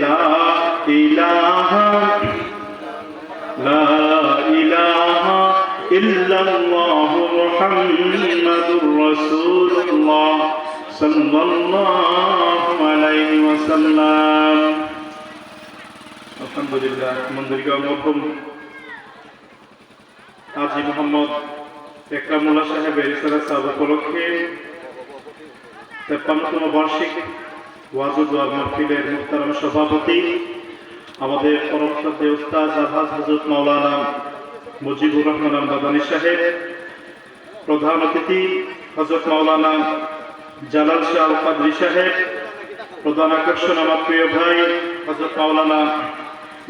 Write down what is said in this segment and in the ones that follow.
লা ইলাহা লা ইলাহা ইল্লাল্লাহ মুহাম্মাদুর রাসূলুল্লাহ বার্ষিক ওয়াজুদ ওয়া মাহফিলের মুহতারাম সভাপতি, আমাদের পরম শ্রদ্ধেয় উস্তাদ আলহাজ হজরত মাওলানা মুজিবুর রহমান আল মাদানী সাহেব, প্রধান অতিথি হজরত মাওলানা জালাল শাহ কাদরি সাহেব, প্রধান আকর্ষণ আমার প্রিয় ভাই হজরত মাওলানা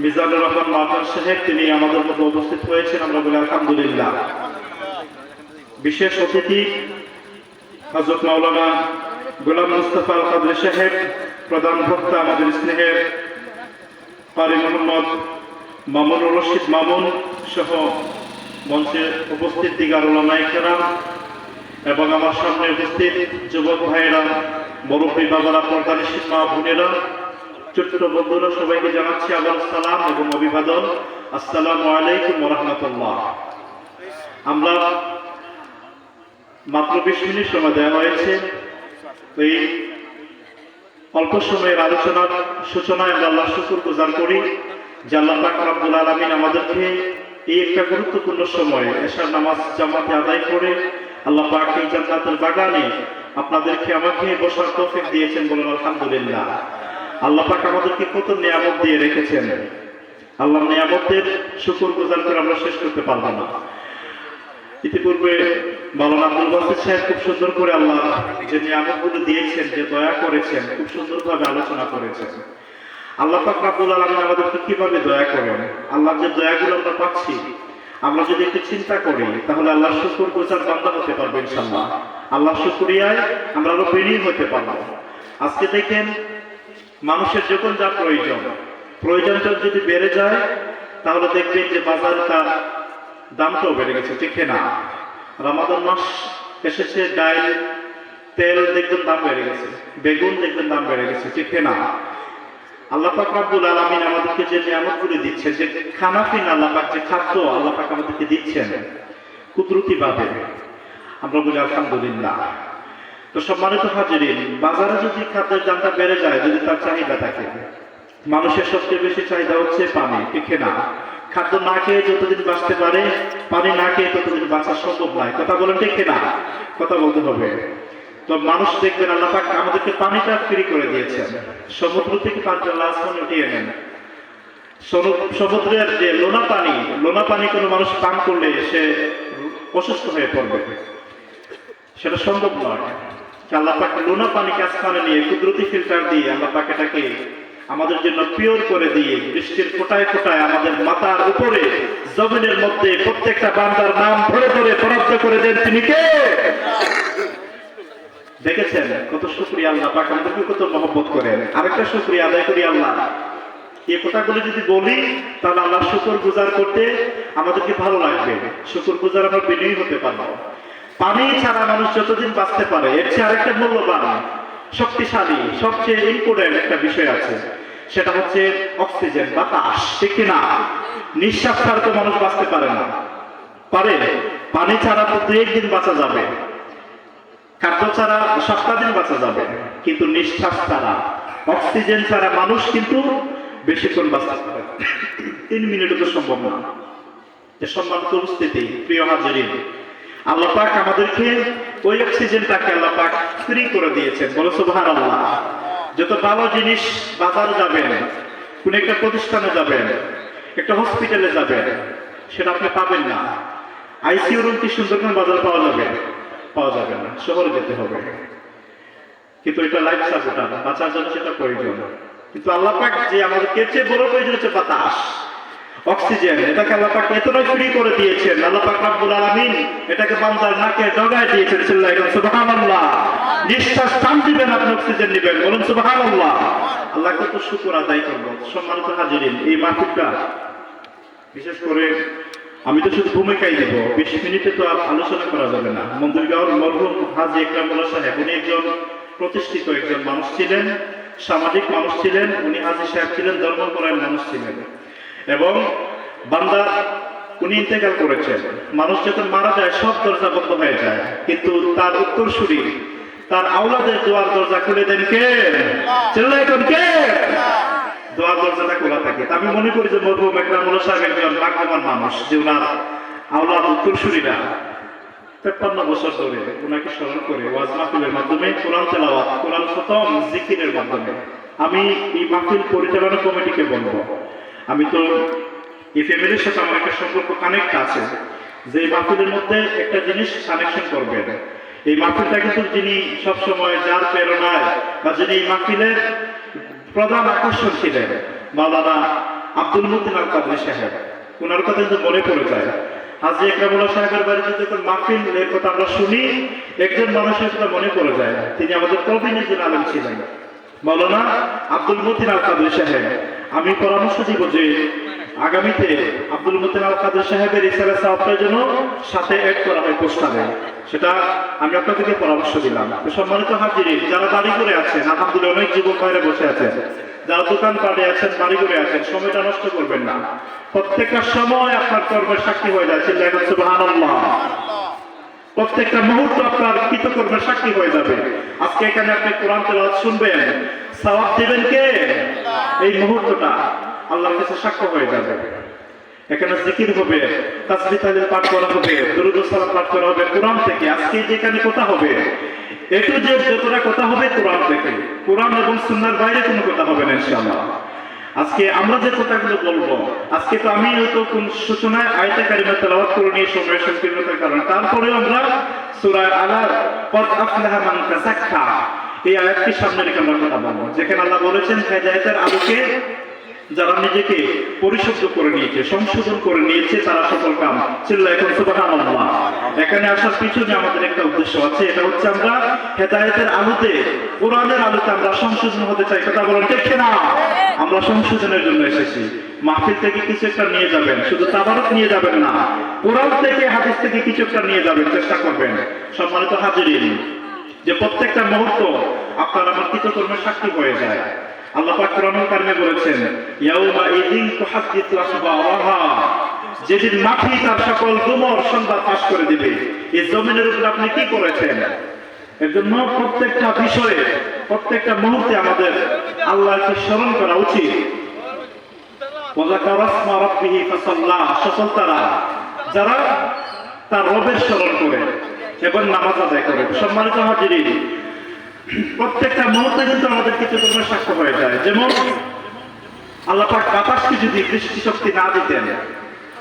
মিজানুর রহমান মাতার সাহেব, তিনি আমাদের মধ্যে উপস্থিত হয়েছেন আমরা বলি আলহামদুলিল্লাহ। বিশেষ অতিথি হজরত মাওলানা গোলাম মুস্তফা আল সাহেব, প্রধান বক্তা আমাদের স্নেহের পারি মোহাম্মদ মামুনুর রশিদ মামুন সহ মঞ্চে উপস্থিত দিগার ওলামাইকেরাম এবং আমার সামনে উপস্থিত যুবক ভাইয়েরা, মুরব্বী বাবারা পর্দানিশীল মা বোনেরা, ছোট্ট বন্ধুরা, সবাইকে জানাচ্ছি আবার সালাম এবং অভিবাদন। আসসালামু আলাইকুম রহমতুল্লাহ। আমরা মাত্র বিশ মিনিট সময় দেওয়া হয়েছে। এই অল্প সময়ের আলোচনার সূচনায় আমরা আল্লাহ শুকুর গুজার করি যে আল্লাহ পাক রাব্বুল আলামিন আমাদেরকে এই একটা গুরুত্বপূর্ণ সময় এশার নামাজ জামাতে আদায় করে আল্লাহ পাক জান্নাতের বাগানে আপনাদেরকে আমাকে বসার তৌফিক দিয়েছেন বলেন, আলহামদুলিল্লাহ। আল্লাহ পাক আমাদেরকে কত নিয়ামত দিয়ে রেখেছেন। আল্লাহ নিয়ামতের শুকুর গুজার করে আমরা শেষ করতে পারব না। ইতিপূর্বে সাহেব খুব সুন্দর করে আল্লাহ যে নিয়ামতগুলো দিয়েছেন, যে দয়া করেছেন, খুব সুন্দরভাবে আলোচনা করেছেন। আল্লাহ পাক আমাদেরকে কীভাবে দয়া করেন? আল্লাহর যে দয়াগুলো আমরা পাচ্ছি, আমরা যদি একটু চিন্তা করি, তাহলে আল্লাহ শুকুর গোজার বান্দা হতে পারব ইনশাল্লাহ আল্লাহ শুকুরিয়ায় আমরা আরও বেরিয়ে হতে পারব। আজকে দেখেন, মানুষের যখন যা প্রয়োজন, প্রয়োজনটা যদি বেড়ে যায়, তাহলে দেখবেন যে বাজারে তার দামটাও বেড়ে গেছে, ঠিক না রমাদান মাস এসেছে, ডাইল তেল দেখবেন দাম বেড়ে গেছে, বেগুন দেখবেন দাম বেড়ে গেছে, ঠিক না আল্লাহ পাক রাব্বুল আলামিন আমাদেরকে যে নিয়ামতগুলি দিচ্ছেন, যে খানা পিনা আল্লাহ পাক, যে খাদ্য আল্লাহ পাক আমাদেরকে দিচ্ছেন, কুদরতি ভাবে আমরা বলি, আলহামদুলিল্লাহ। তো সম্মানিত হাজিরিন, বাজারে যদি খাদ্যের দামটা বেড়ে যায়, যদি তার চাহিদা থাকে, মানুষের সবচেয়ে বেশি চাহিদা হচ্ছে পানি, ঠিক না খাদ্য না খেয়ে যতদিন বাঁচতে পারে, পানি না খেয়ে ততদিন বাঁচা সম্ভব নয়। কথা বলেন ঠিক না কথা বলতে হবে। তো মানুষ দেখবেন, আল্লাহ পাক আমাদেরকে পানিটা ফ্রি করে দিয়েছেন। সমুদ্র থেকে পাঁচজন আসমান উঠিয়ে নেন। সমু- সমুদ্রের যে লোনা পানি লোনা পানি কোনো মানুষ পান করলে সে অসুস্থ হয়ে পড়বে। সেটা সম্ভব নয়। আল্লাহ পাক লোনা পানিকে আসমানে নিয়ে কুদরতি ফিল্টার দিয়ে আল্লাহ পাক এটাকে আমাদের জন্য পিওর করে দিয়ে, বৃষ্টির ফোটায় ফোটায় আমাদের মাথার উপরে, জমিনের মধ্যে প্রত্যেকটা বান্দার নাম ধরে ধরে বরাদ্দ করে দেন। তিনি কে? দেখেছেন কত শুক্রিয়া আল্লাহ পাক আমাদেরকে কত মহব্বত করেন। আরেকটা শুক্রিয়া আদায় করি আল্লাহ। এই কথাগুলো যদি বলি, তাহলে আল্লাহ শুকর গুজার করতে আমাদেরকে ভালো লাগবে। শুকর গুজার আমরা বিনয়ী হতে পারব। পানি ছাড়া মানুষ যতদিন বাঁচতে পারে, এর চেয়ে আরেকটা মূল্যবান। শক্তিশালী, সবচেয়ে ইম্পর্টেন্ট একটা বিষয় আছে। সেটা হচ্ছে অক্সিজেন বাতাস ঠিক না? নিঃশ্বাস ছাড়া তো মানুষ বাঁচতে পারে না। পারে। পানি ছাড়া তো দু একদিন বাঁচা যাবে। খাদ্য ছাড়া সপ্তাহ দিন বাঁচা যাবে। কিন্তু নিঃশ্বাস ছাড়া, অক্সিজেন ছাড়া মানুষ কিন্তু বেশিক্ষণ বাঁচতে পারে তিন মিনিটও তো সম্ভব না। সম্মানিত উপস্থিতি, প্রিয় হাজিরিন, আল্লাহ পাক আমাদেরকে ওই অক্সিজেনটাকে আল্লাহ পাক ফ্রি করে দিয়েছেন। বলো সুবহান আল্লাহ যত ভালো জিনিস বাজারে যাবেন, কোন একটা প্রতিষ্ঠানে যাবেন, একটা হসপিটালে যাবেন, সেটা আপনি পাবেন না। আইসিইউ রুম কি সুন্দরবন বাজার পাওয়া যাবে? পাওয়া যাবে না। শহরে যেতে হবে। কিন্তু এটা লাইফ সাপোর্টার বাঁচার জন্য সেটা প্রয়োজন। কিন্তু আল্লাহ পাক যে আমাদের কেচে বড় প্রয়োজন হচ্ছে বাতাস। অক্সিজেন, এটাকে আল্লাহ পাক এতটাই ফ্রি করে দিয়েছেন, আল্লাহ পাক রাব্বুল আলামিন এটাকে বান্দার নাকে ডগায় দিয়েছেন, সিল্লাহ সুবহানাল্লাহ। নিঃশ্বাস টান দিবেন, আপনি অক্সিজেন নেবেন, বলুন সুবহানাল্লাহ। আল্লাহ কত শুকর আদায় করব সম্মানিত হাজিরিন, এই মাহফিলটা, বিশেষ করে আমি তো শুধু ভূমিকাই দেব, বিশ মিনিটে তো আর আলোচনা করা যাবে না। মন্দিরগাঁওর মরহুম হাজি একরামুল্লাহ সাহেব, উনি একজন প্রতিষ্ঠিত একজন মানুষ ছিলেন, সামাজিক মানুষ ছিলেন, উনি হাজি সাহেব ছিলেন, ধর্মপরায়ণ মানুষ ছিলেন। এবং বান্দা উনি ইন্তেকাল করেছেন। মানুষ যখন মারা যায়, সব দরজা বন্ধ হয়ে যায়। কিন্তু তার উত্তরসূরি, তার আওলাদের দোয়ার দরজা খুলে দেন কে? চিল্লাই কোন কে? দোয়ার দরজাটা খোলা থাকে। আমি মনে করি যে মরহুম একরামুল্লাহ সাহেব একজন ভাগ্যবান মানুষ, যে ওনার আওলাদ উত্তরসূরিরা তেপ্পান্ন বছর ধরে ওনাকে স্মরণ করে ওয়াজ মাহফিলের মাধ্যমে, কোরআন তেলাওয়াত, কোরআন খতম, জিকিরের মাধ্যমে। আমি এই মাহফিল পরিচালনা কমিটিকে বলব। আমি তো এই ফ্যামিলির সাথে আমার একটা সম্পর্ক কানেক্ট আছে, যে মাহফিলের মধ্যে একটা জিনিস কানেকশন করবেন এই মাহফিলটা কিন্তু যিনি সবসময় যার প্রেরণায় বা যিনি এই মাহফিলের প্রধান আকর্ষণ ছিলেন, মাওলানা আব্দুল মতিন আল কাদরি সাহেব। ওনার কথা কিন্তু মনে পড়ে যায়। হাজি একরামুল্লাহ সাহেবের বাড়িতে যখন মাহফিল এর কথা আমরা শুনি, একজন মানুষের কথা মনে পড়ে যায়। তিনি আমাদের প্রতিনিধি আলম ছিলেন, মাওলানা আব্দুল মতিন আল কাদরি সাহেব। আমি পরামর্শ দিব যে আগামীতে আব্দুল মতিন আল কাদের সাহেবের ইসারা সাহাবটার জন্য সাথে অ্যাড করা হয় পোস্টারে। সেটা আমি আপনাদেরকে পরামর্শ দিলাম। সম্মানিত হাজিরি, যারা বাড়ি করে আছেন, আলহামদুলিল্লাহ অনেক যুবক বাইরে বসে আছেন, যারা দোকান পাড়ে আছেন বাড়ি করে আছেন, সময়টা নষ্ট করবেন না। প্রত্যেকটা সময় আপনার কর্মের সাক্ষী হয়ে করছে প্রত্যেকটা মুহূর্ত আপনার কৃতকর্মের সাক্ষী হয়ে যাবে। আজকে এখানে আপনি কোরআন তেলাওয়াত শুনবেন সওয়াব দিবেন কে? এই মুহূর্তটা আল্লাহর কাছে সাক্ষ্য হয়ে যাবে। এখানে জিকির হবে তাহলিল পাঠ করা হবে, দুরূদ সালাম পাঠ করা হবে, কোরআন থেকে, আজকে যেখানে কথা হবে একটু যে যতটা কথা হবে কোরআন থেকে। কোরআন এবং বাইরে কোনো কথা হবে না আজকে আমরা যে কথাগুলো বলব, আজকে তো আমি হয়তো কোন সূচনায় আয়তা কারিমা তেলাওয়াত করে নিয়ে সময় সংকীর্ণতার কারণে, তারপরেও আমরা আলার এই আয়াতটি সামনে রেখে আমরা কথা বলব। যেখানে আল্লাহ বলেছেন আলোকে যারা নিজেকে পরিশুদ্ধ করে নিয়েছে, সংশোধন করে নিয়েছে, তারা সফল কাম। চিল্লা এখন এখানে আসার পিছনে আমাদের একটা উদ্দেশ্য আছে, এটা হচ্ছে আমরা হেদায়েতের আলোতে, কোরআনের আলোতে আমরা সংশোধন হতে চাই। কথা বলেন না আমরা সংশোধনের জন্য এসেছি। মাহফিল থেকে কিছু একটা নিয়ে যাবেন, শুধু তাবারক নিয়ে যাবেন না। কোরআন থেকে, হাদিস থেকে কিছু একটা নিয়ে যাবেন, চেষ্টা করবেন। সম্মানিত হাজিরিন যে প্রত্যেকটা মুহূর্ত আপনার আমার কৃতকর্মের সাক্ষী হয়ে যায়। আল্লাহ পাক কোরআনুল কারিমে বলেছেন, ইয়াউমা ইদিন তুহাদ্দিসু আসবারাহা যেদিন মাটি তার সকল গুমর সংবাদ পাশ করে দিবে। এই জমিনের উপর আপনি কি করেছেন? এর জন্য প্রত্যেকটা বিষয়ে, প্রত্যেকটা মুহূর্তে আমাদের আল্লাহকে স্মরণ করা উচিত। যারা তার রবের স্মরণ করে। এবং নামাজ আদায় করে। সম্মানিত হাজিরিন প্রত্যেকটা মুহূর্তে কিন্তু আমাদের কিছু কর্মের সাক্ষ্য হয়ে যায়। যেমন, আল্লাহ পাক বাতাসকে যদি দৃষ্টি শক্তি না দিতেন,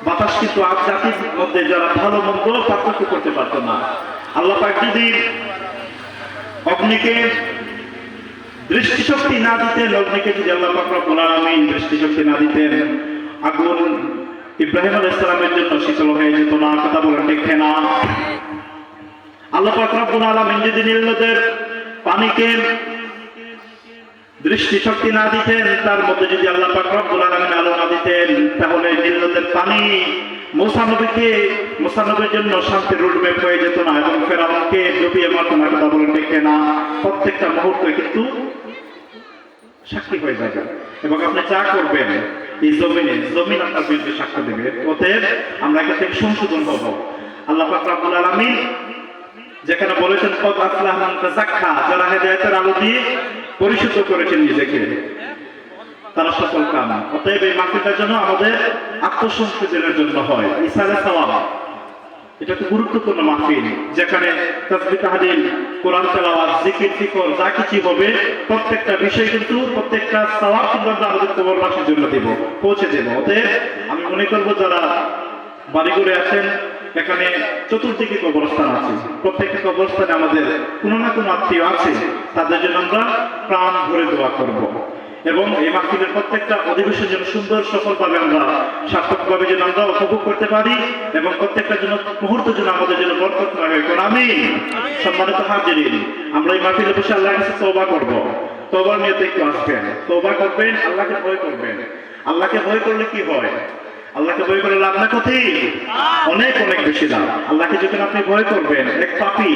বাতাস কিন্তু আজ জাতির মধ্যে যারা ভালো মন্দ পার্থক্য করতে পারতো না। আল্লাহ পাক যদি অগ্নিকে দৃষ্টিশক্তি না দিতেন, অগ্নিকে যদি আল্লাহ পাক রব্বুল আলামিন দৃষ্টিশক্তি না দিতেন, আগুন ইব্রাহিম আলাইহিস সালামের জন্য শীতল হয়ে যেত না, কথা বলেন ঠিক না। আল্লাহ পাক রব্বুল আলামিন যদি পানিকে, দৃষ্টিশক্তি না দিতেন, তার মধ্যে যদি আল্লাহ পাক রব্বুল আলামিন আলো না দিতেন, তাহলে পানি মুসানবীকে, মুসানবীর জন্য শান্তির রুটম্যাপ হয়ে যেত না এবং ফেরাউনকে ডুবিয়ে মারত না, কথা বলেন দেখে না। প্রত্যেকটা মুহূর্তে কিন্তু সাক্ষী হয়ে যাবে। এবং আপনি যা করবেন, এই জমিনে, জমিন আপনার বিরুদ্ধে সাক্ষ্য দেবে। অতএব আমরা এখান থেকে সংশোধন হব আল্লাহ পাক রব্বুল আলামিন যেখানে বলেছেন, কদ আফলাহ মান যারা হেদায়েতের আলো দিয়ে পরিশুদ্ধ করেছেন নিজেকে, তারা সফল কাম। অতএব এই মাহফিলটার জন্য আমাদের আত্মসংশোধনের জন্য হয়। ইসালে সওয়াব, এটা তো গুরুত্বপূর্ণ মাহফিল, যেখানে তাসবিহ তাহলিল, কোরআন তেলাওয়াত, জিকির, ফিকর, যা কিছু হবে, প্রত্যেকটা বিষয় কিন্তু, প্রত্যেকটা সওয়াব কিন্তু আমরা আমাদের কবরবাসীর জন্য দেব, পৌঁছে দেব। অতএব আমি মনে করব, যারা বাড়ি করে আছেন এখানে চতুর্দিকে কবরস্থান আছে। প্রত্যেকটা কবরস্থানে আমাদের কোনো না কোনো আত্মীয় আছে। তাদের জন্য আমরা প্রাণ ভরে দোয়া করব। এবং এই মাহফিলের প্রত্যেকটা অধিবেশন যেন সুন্দর, সফলভাবে আমরা সার্থকভাবে যেন আমরা উপভোগ করতে পারি এবং প্রত্যেকটা যেন মুহূর্ত যেন আমাদের জন্য বরকতময় হয়ে কারণ আমি সম্মানিত হাজিরিন, আমরা এই মাহফিলে বসে আল্লাহর কাছে তওবা করব। তওবার নিয়তে একটু আসবেন। তওবা করবেন, আল্লাহকে ভয় করবেন। আল্লাহকে ভয় করলে কি হয়? আল্লাহকে ভয় করে লাভ না ক্ষতি? অনেক অনেক বেশি লাভ। আল্লাহকে যখন আপনি ভয় করবেন এক পাপি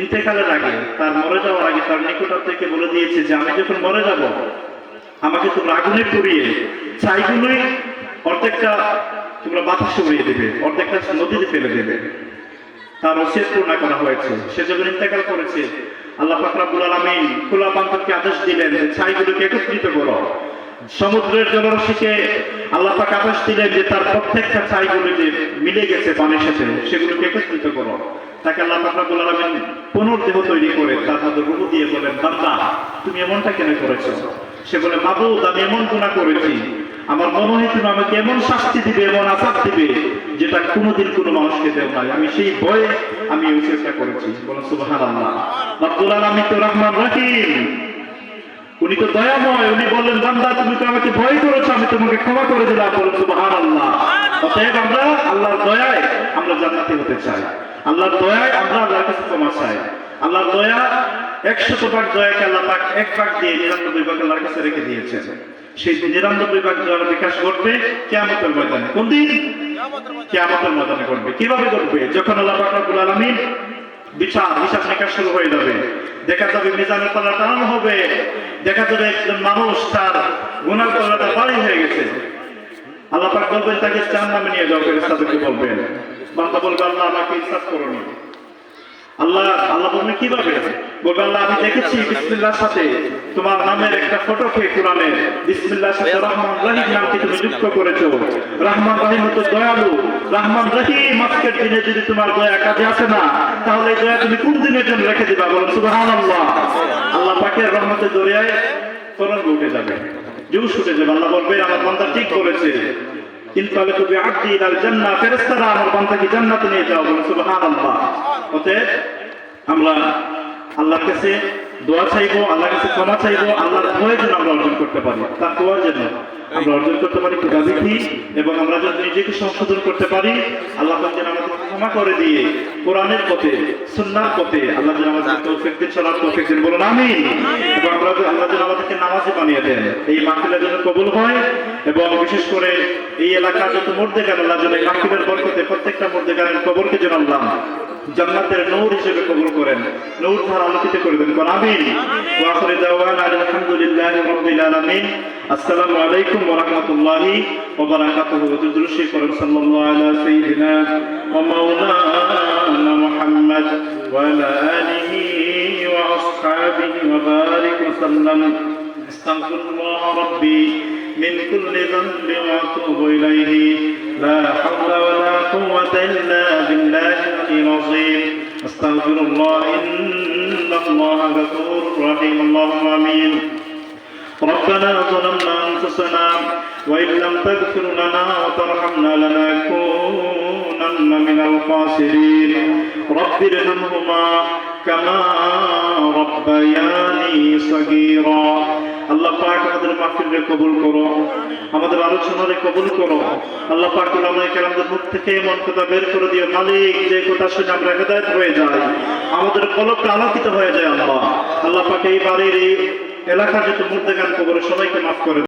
ইন্তেকালের আগে তার মরে যাওয়ার আগে তার নিকটার থেকে বলে দিয়েছে যে আমি যখন মরে যাব আমাকে তোমরা আগুনে পুড়িয়ে ছাইগুলোই অর্ধেকটা তোমরা বাতাসে উড়িয়ে দেবে অর্ধেকটা নদীতে ফেলে দেবে। তার ওসিয়ত পূর্ণ করা হয়েছে। সে যখন ইন্তেকাল করেছে আল্লাহ ফাকরাবুল আলমিন খোলা পান্তরকে আদেশ দিলেন যে ছাইগুলোকে একত্রিত করো। সমুদ্রের জলরাশিকে আল্লাহ পাক আদেশ দিলেন যে তার প্রত্যেকটা ছাইগুলো যে মিলে গেছে পানির সাথে, সেগুলোকে একত্রিত করো। তাকে আল্লাহ ফাকরাবুল আলমিন পুনর্দেহ তৈরি করে তার মধ্যে রূপ দিয়ে বলেন, বান্দা, তুমি এমনটা কেন করেছ? সে বলে, মাবুদ, আমি এমন গুণা করেছি। আমার মনে হয় তুমি আমাকে এমন শাস্তি দিবে, এমন আসাদ দিবে, যেটা কোনোদিন কোনো মানুষকে দেও নাই। আমি সেই ভয়ে আমি এই চেষ্টা করেছি। বলেন সুবাহান আল্লাহ আব্দুল আলমী তো রহমান রহিম। উনি তো দয়াময়, উনি বললেন, বান্দা, তুমি তো আমাকে ভয় করেছ, আমি তোমাকে ক্ষমা করে দিলাম। বলেন সুবাহান আল্লাহ অতএব আমরা আল্লাহর দয়ায় আমরা জান্নাতি হতে চাই। আল্লাহর দয়ায় আমরা আল্লাহর কাছে ক্ষমা চাই। আল্লাহর দয়া একশত ভাগ দয়াকে আল্লাহ পাক এক ভাগ দিয়ে নিরানব্বই ভাগ আল্লাহর কাছে রেখে দিয়েছেন। সেই নিরানব্বই ভাগ দয়ার বিকাশ ঘটবে কেয়ামতের ময়দানে। কোন দিন? কেয়ামতের ময়দানে ঘটবে। কীভাবে ঘটবে? যখন আল্লাহ পাক রব্বুল আলামিন বিচার হিসাব নিকাশ শুরু হয়ে যাবে। দেখা যাবে মিজানের পাল্লা টানানো হবে। দেখা যাবে একজন মানুষ তার গুনার পাল্লাটা বাড়ি হয়ে গেছে। আল্লাহ পাক বলবেন, তাকে চার নামে নিয়ে যাও ফেরেস্তাদেরকে বলবেন। বান্দা বলবে, আল্লাহ আমাকে ইনসাফ করুন আল্লাহ আল্লাহ বলবে কীভাবে বলবে, আল্লাহ, আমি দেখেছি বিসমিল্লাহর সাথে তোমার নামের একটা ফটোকে কোরআনে বিসমিল্লাহর সাথে রহমান রহিম নামকে তুমি যুক্ত করেছ। রহমান রহিম তো দয়ালু। রহমান রহিম আজকের দিনে যদি তোমার দয়া কাজে আসে না, তাহলে দয়া তুমি কোন দিনের জন্য রেখে দিবা? বলো সুবহানাল্লাহ। আল্লাহ পাকের রহমতের দরিয়ায় তরঙ্গ উঠে যাবে। জুস উঠে যাবে। আল্লাহ বলবে, আমার বান্দা ঠিক করেছে। কিন্তু আমি তুমি আব্দি ইলাল জান্নাহ ফেরেশতারা আমার বান্দাকে জান্নাতে নিয়ে যাও? বলে সুবহানাল্লাহ। অতএব আমরা আল্লাহর কাছে দোয়া চাইব আল্লাহর কাছে ক্ষমা চাইব আল্লাহর ভয় যেন আমরা অর্জন করতে পারি তার দোয়া যেন আমরা অর্জন করতে পারি ক্ষুদাবিধি এবং আমরা যেন নিজেকে সংশোধন করতে পারি। আল্লাহ যেন আমাদের ক্ষমা করে দিয়ে কোরআনের পথে সুন্নার পথে আল্লাহ যেন আমাদের তৌফিক চলার তৌফিক দিন বলুন আমিন। এবং আমরা আল্লাহ যেন আমাদেরকে নামাজি বানিয়ে দেন। এই মাহফিলের জন্য কবুল হয়। এবং বিশেষ করে এই এলাকা যত মুর্দে গান লাগলে কাকিমের বরকতে প্রত্যেকটা মুর্দে গেলেন কবরকে যেন জান্নাতের নূর হিসেবে কবুল করেন, নূর ধার আলোকিত করবেন কোন আমিন? আলামিন। আসসালামু আলাইকুম ওয়া রাহমাতুল্লাহি ওয়া বারাকাতুহু। করেন সাল্লাল্লাহু আলা সাইয়্যিদিনা ওয়া মাওলানা মুহাম্মদ ওয়া আলা আলিহি ওয়া আসহাবিহি ওয়া বারিক ওয়া সাল্লাম। আস্তাগফিরুল্লাহ من كل ذنب وأتوب إليه. لا حول ولا قوة إلا بالله العظيم. أستغفر الله إن الله غفور رحيم. اللهم آمين. ربنا ظلمنا أنفسنا وإن لم تغفر لنا وترحمنا لنكونن من الخاسرين. رب ارحمهما كما ربياني صغيرا. আল্লাহ পাক আমাদের মাহফিলকে কবুল করো, আমাদের আলোচনারে কবুল করো। আল্লাহ পাক মুখ থেকে এমন কথা বের করে দিও, মালিক, যে কথা শুনে আমরা হয়ে যাই, আমাদের কলকটা আলোকিত হয়ে যায় আল্লাহ। আল্লাহ পাক এই বাড়ির এই এলাকার যত মুর্দেগান কবরে সবাইকে মাফ করে